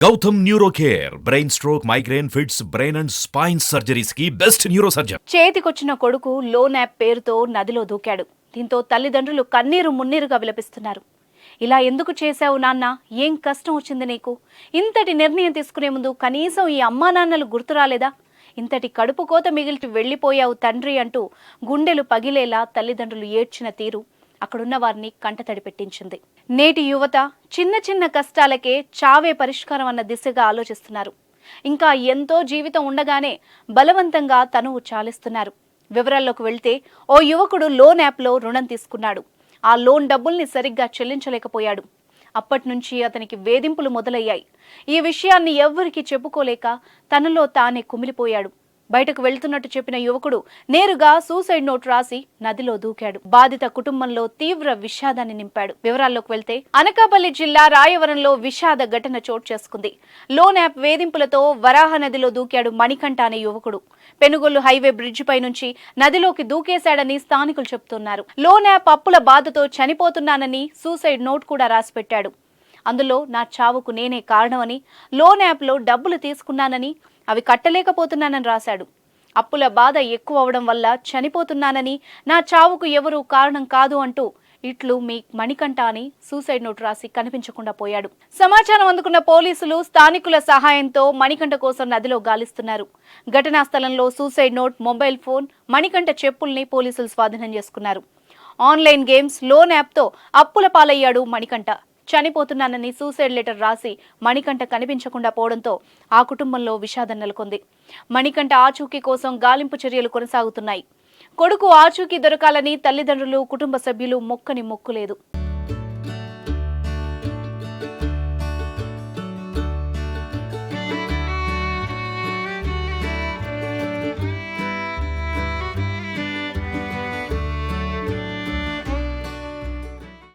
Gautam neuro care brain stroke migraine fits brain and spine సర్జరీస్కి best neuro surgeon చేతికొచ్చిన కొడుకు loan app పేరుతో నదిలో దూకాడు. దీంతో తల్లిదండ్రులు కన్నీరు మున్నీరుగా విలపిస్తున్నారు. ఇలా ఎందుకు చేశావు నాన్న? ఏం కష్టం వచ్చింది నీకు? ఇంతటి నిర్ణయం తీసుకునే ముందు కనీసం ఈ అమ్మా నాన్నలు గుర్తు రాలేదా? ఇంతటి కడుపు కోత మిగిల్చి వెళ్ళిపోయావు తండ్రి అంటూ గుండెలు పగిలేలా తల్లిదండ్రులు ఏడ్చిన తీరు. అక్కడున్న వారిని కంటతడి పెట్టించింది. నేటి యువత చిన్న చిన్న కష్టాలకే చావే పరిష్కారం అన్న దిశగా ఆలోచిస్తున్నారు. ఇంకా ఎంతో జీవితం ఉండగానే బలవంతంగా తనువు చాలిస్తున్నారు. వివరాల్లోకి వెళ్తే ఓ యువకుడు లోన్ యాప్లో రుణం తీసుకున్నాడు. ఆ లోన్ డబ్బుల్ని సరిగ్గా చెల్లించలేకపోయాడు. అప్పటి నుంచి అతనికి వేధింపులు మొదలయ్యాయి. ఈ విషయాన్ని ఎవ్వరికీ చెప్పుకోలేక తనలో తానే కుమిలిపోయాడు. బయటకు వెళ్తున్నట్టు చెప్పిన యువకుడు నేరుగా సూసైడ్ నోట్ రాసి నదిలో దూకాడు. బాధిత కుటుంబంలో తీవ్ర విషాదాన్ని నింపాడు. వివరాల్లోకి వెళ్తే అనకాపల్లి జిల్లా రాయవరంలో విషాద ఘటన చోటు చేసుకుంది. లోన్ యాప్ వేధింపులతో వరాహ నదిలో దూకాడు మణికంఠ అనే యువకుడు. పెనుగొల్లు హైవే బ్రిడ్జిపై నుంచి నదిలోకి దూకేశాడని స్థానికులు చెబుతున్నారు. లోన్ యాప్ అప్పుల బాధతో చనిపోతున్నానని సూసైడ్ నోట్ కూడా రాసిపెట్టాడు అందులో నా చావుకు నేనే కారణమని లోన్ యాప్లో డబ్బులు తీసుకున్నానని అవి కట్టలేకపోతున్నానని రాశాడు. అప్పుల బాధ ఎక్కువ అవడం వల్ల చనిపోతున్నానని నా చావుకు ఎవరూ కారణం కాదు అంటూ ఇట్లు మీ మణికంఠ అని సూసైడ్ నోట్ రాసి కనిపించకుండా పోయాడు. సమాచారం అందుకున్న పోలీసులు స్థానికుల సహాయంతో మణికంఠ కోసం నదిలో గాలిస్తున్నారు. ఘటనా స్థలంలో suicide note mobile phone Manikanta చెప్పుల్ని పోలీసులు స్వాధీనం చేసుకున్నారు. ఆన్లైన్ గేమ్స్ లోన్ యాప్తో అప్పుల పాలయ్యాడు మణికంఠ. చనిపోతున్నానని సూసైడ్ లెటర్ రాసి మణికంఠ కనిపించకుండా పోవడంతో ఆ కుటుంబంలో విషాదం నెలకొంది. మణికంఠ ఆచూకీ కోసం గాలింపు చర్యలు కొనసాగుతున్నాయి. కొడుకు ఆచూకీ దొరకాలని తల్లిదండ్రులు కుటుంబ సభ్యులు మొక్కని మొక్కులేదు.